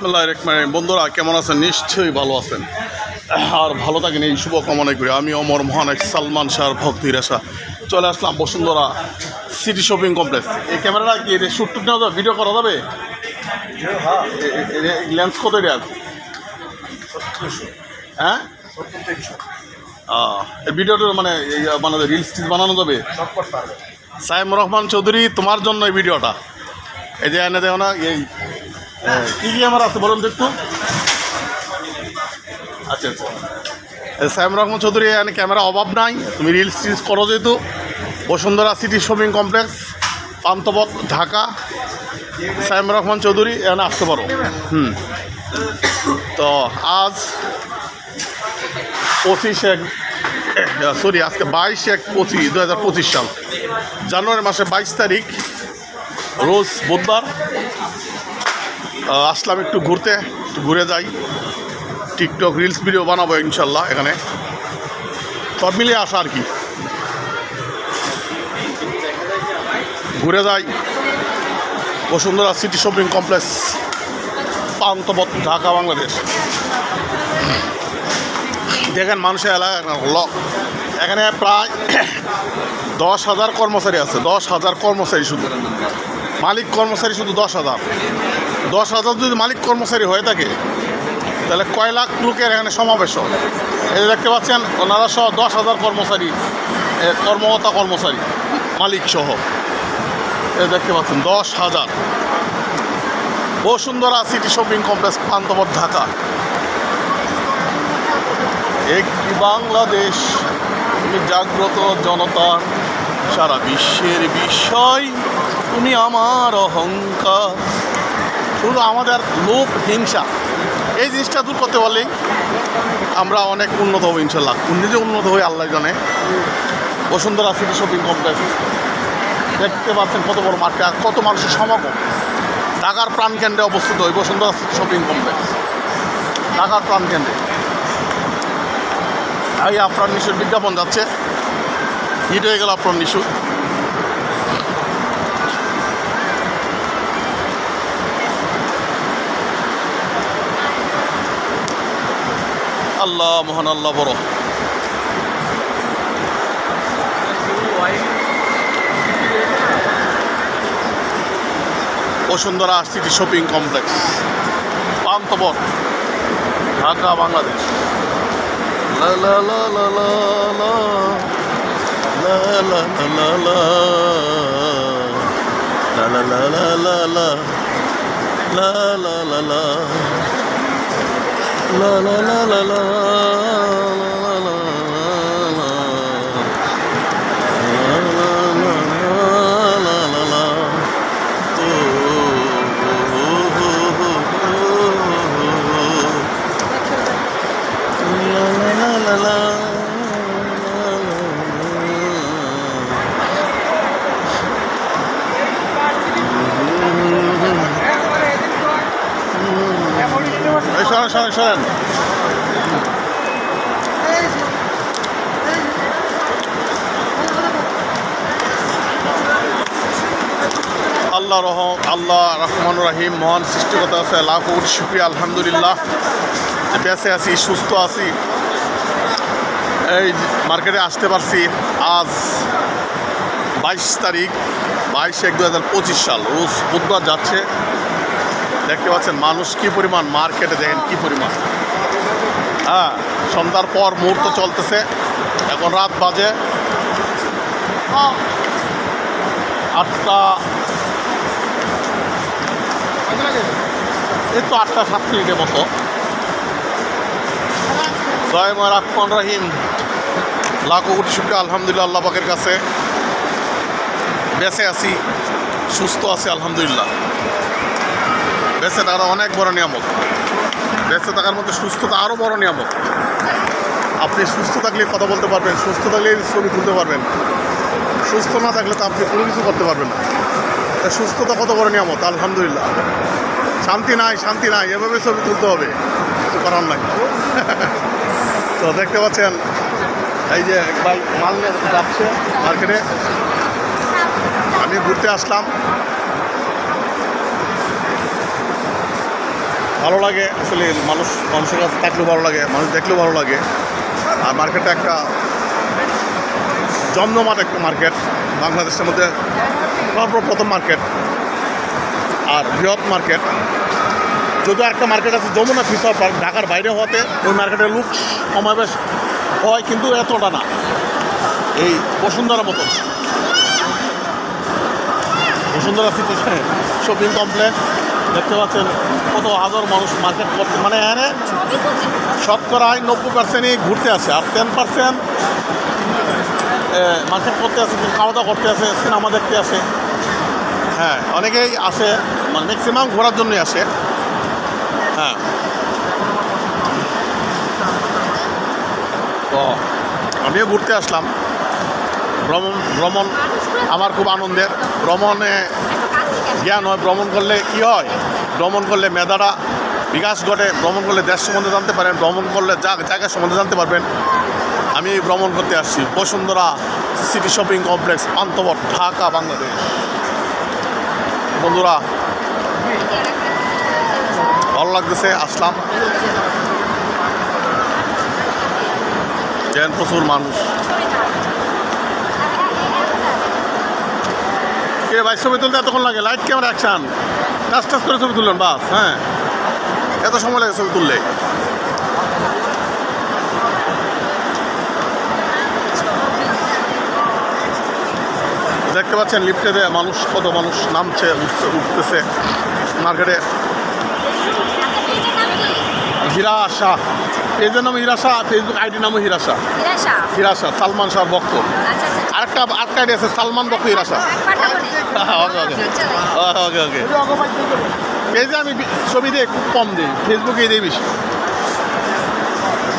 বিসমুল্লাহ রহমান বন্ধুরা, কেমন আছেন? নিশ্চয়ই ভালো আছেন। আর ভালো থাকেন এই শুভ কামনা করি। আমি অমর মহান এক সালমান শাহর ভক্তির আশা চলে আসলাম বসুন্ধরা সিটি শপিং কমপ্লেক্স। এই ক্যামেরাটা কি এটা শ্যুট টুট নেওয়া ভিডিও করা যাবে? লেন্স কত এটা? হ্যাঁ? এই ভিডিওটা মানে মানে রিলস টিলস বানানো যাবে? সাইম রহমান চৌধুরী, তোমার জন্য এই ভিডিওটা এই যে এনে দেও না, এই কি কি আমার আছে বলুন তো একটু? আচ্ছা আচ্ছা। সাইম রহমান চৌধুরী, এখানে ক্যামেরা অভাব নাই। তুমি রিলস টিলস করো যেহেতু। Bashundhara city shopping complex Panthapath, Dhaka. Saim Rahman Chowdhury, এখানে আসতে পারো। হুম। তো আজ পঁচিশ এক সরি আজকে বাইশ এক পঁচিশ দু হাজার পঁচিশ সাল। জানুয়ারি মাসে বাইশ তারিখ, রোজ বুধবার। আসলাম একটু ঘুরতে, একটু ঘুরে যাই। টিকটক রিলস ভিডিও বানাবো ইনশাল্লাহ এখানে। সব মিলিয়ে আসা আর কি। ঘুরে যাই। Bashundhara city shopping complex Panthapath Dhaka, Bangladesh. দেখেন মানুষের এলাকা এখানে প্রায় দশ হাজার কর্মচারী আছে, দশ হাজার কর্মচারী শুধু। মালিক কর্মচারী শুধু দশ হাজার। দশ হাজার যদি মালিক কর্মচারী হয়ে থাকে, তাহলে কয় লাখ লোকের এখানে সমাবেশ। এই দেখতে পাচ্ছেন, ওনারা সহ দশ হাজার কর্মচারী কর্মকর্তা কর্মচারী, মালিক সহ। এই দেখতে পাচ্ছেন, দশ হাজার। Bashundhara city shopping complex Panthapath Dhaka. একটি বাংলাদেশ, তুমি জাগ্রত জনতার সারা বিশ্বের বিষয়, তুমি আমার অহংকার। শুধু আমাদের লোভ, হিংসা, এই জিনিসটা দূর করতে পারলেই আমরা অনেক উন্নত হব ইনশাল্লাহ। নিজে উন্নত হয়ে আল্লাহ জানে। বসুন্ধরা সিটি শপিং কমপ্লেক্স দেখতে পাচ্ছেন কত বড় মাঠটা, কত মানুষের সমাগম। ঢাকার প্রাণকেন্দ্রে অবস্থিত ওই বসুন্ধরা সিটি শপিং কমপ্লেক্স ঢাকার প্রাণকেন্দ্রে এই আপনার নিশুর বিজ্ঞাপন যাচ্ছে। হিট হয়ে গেল আপনার নিশু। আল্লাহ মহান আল্লাহ বড় Bashundhara city shopping complex Panthapath Dhaka Bangladesh La la la la la la La la la la la La la la la la la La la la 啦啦啦啦啦啦。সরেন সরেন আল্লাহ রহম আল্লাহ রহমান রাহিম, মহান সৃষ্টিকতা আছে, লাখ কোটি শুক্রিয়া, আলহামদুলিল্লাহ। বেঁচে আছি, সুস্থ আছি। এই মার্কেটে আসতে পারছি আজ বাইশ তারিখ, বাইশ এক দু হাজার পঁচিশ সাল, রোজ বুধবার যাচ্ছে। দেখতে পাচ্ছেন মানুষ কি পরিমাণ মার্কেটে দেখেন কি পরিমাণ। হ্যাঁ সন্ধ্যার পর মুহূর্ত চলতেছে। এখন রাত বাজে। আটটা। এই তো আটটা সাত মিনিটের মতো। জয় ময় রাখমান রাহিম। লাখো কোটি শুক্রিয়া, আলহামদুলিল্লাহ, আল্লাহ পাকের কাছে। বেঁচে আছি, সুস্থ আছি, আলহামদুলিল্লাহ। বেঁচে থাকাটা অনেক বড় নিয়ামক বেঁচে থাকার মধ্যে সুস্থতা আরও বড় নিয়ামক আপনি সুস্থ থাকলে কথা বলতে পারবেন, সুস্থ থাকলে ছবি তুলতে পারবেন। সুস্থ না থাকলে তো আপনি কোনো কিছু করতে পারবেন না। তা সুস্থতা কত বড় নিয়ামত? আলহামদুলিল্লাহ। শান্তি নাই শান্তি নাই, এভাবে ছবি তুলতে হবে। কিছু করার নাই। তো দেখতে পাচ্ছেন, এই যে ভাই মাল যাচ্ছে মার্কেটে। আমি ঘুরতে আসলাম। ভালো লাগে, আসলে মানুষ মানুষের কাছে থাকলেও ভালো লাগে, মানুষ দেখলেও ভালো লাগে। আর মার্কেটটা একটা জমজমাট একটা মার্কেট বাংলাদেশের মধ্যে সর্বপ্রথম মার্কেট আর বৃহৎ মার্কেট যদিও একটা মার্কেট আছে যমুনা ফিসার পার্ক ঢাকার বাইরে হওয়াতে ওই মার্কেটের লুক সমাবেশ হয় কিন্তু এতটা না। এই বসুন্ধরা মতন। বসুন্ধরা শপিং কমপ্লেক্স দেখতে পাচ্ছেন কত হাজার মানুষ মার্কেট করছে। মানে এখানে শতকরায় নব্বই পার্সেন্টই ঘুরতে আসে আর টেন পার্সেন্ট মার্কেট করতে আসে খাওয়া দাওয়া করতে আসে সিনেমা দেখতে আসে। হ্যাঁ অনেকেই আসে মানে ম্যাক্সিমাম ঘোরার জন্যই আসে। হ্যাঁ। তো আমিও ঘুরতে আসলাম। ভ্রমণ ভ্রমণ আমার খুব আনন্দের। ভ্রমণে জ্ঞান হয়, ভ্রমণ করলে কি হয়? ভ্রমণ করলে মেধাটা বিকাশ ঘটে, ভ্রমণ করলে দেশ সম্বন্ধে জানতে পারেন, ভ্রমণ করলে জায়গা সম্বন্ধে জানতে পারবেন। আমি ভ্রমণ করতে আসছি, Bashundhara city shopping complex Panthapath Dhaka, Bangladesh. বন্ধুরা, ভালো লাগতেছে, আসলাম। যেন প্রচুর মানুষ। কে ভাই ছবি তুলতে এতক্ষণ লাগে? Light camera action touch touch করে ছবি তুললেন বাস হ্যাঁ। এত সময় লাগে ছবি তুললে দেখতে পাচ্ছেন লিফটে দিয়ে মানুষ কত মানুষ নামছে উঠছে উঠতেছে। মার্কেটে। হীরা শাহ। পেজের নাম হীরা শাহ ফেসবুক আইডি নামও হীরা শাহ। নিরাশা শাহ সালমান শাহ ভক্ত। আচ্ছা আরেকটা আরেকটা আছে সালমান হীরা শাহ পাঠাবো নে। ওকে ওকে। ওকে ওকে পেজে আমি ছবি দিয়ে খুব কম দিই ফেসবুকে দিই বেশি।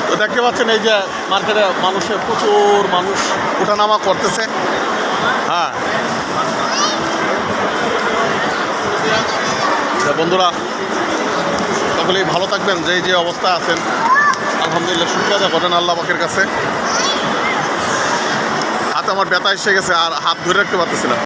তো দেখতে পাচ্ছেন এই যে মার্কেটে মানুষের প্রচুর মানুষ ওঠানামা করতেছে। হ্যাঁ। বন্ধুরা সকলেই ভালো থাকবেন যে যে অবস্থা আছেন আলহামদুলিল্লাহ শুক্রিয়া আদায় করেন আল্লাহ পাকের কাছে। আমার ব্যথা এসে গেছে আর হাত ধরে রাখতে পারতেছিলাম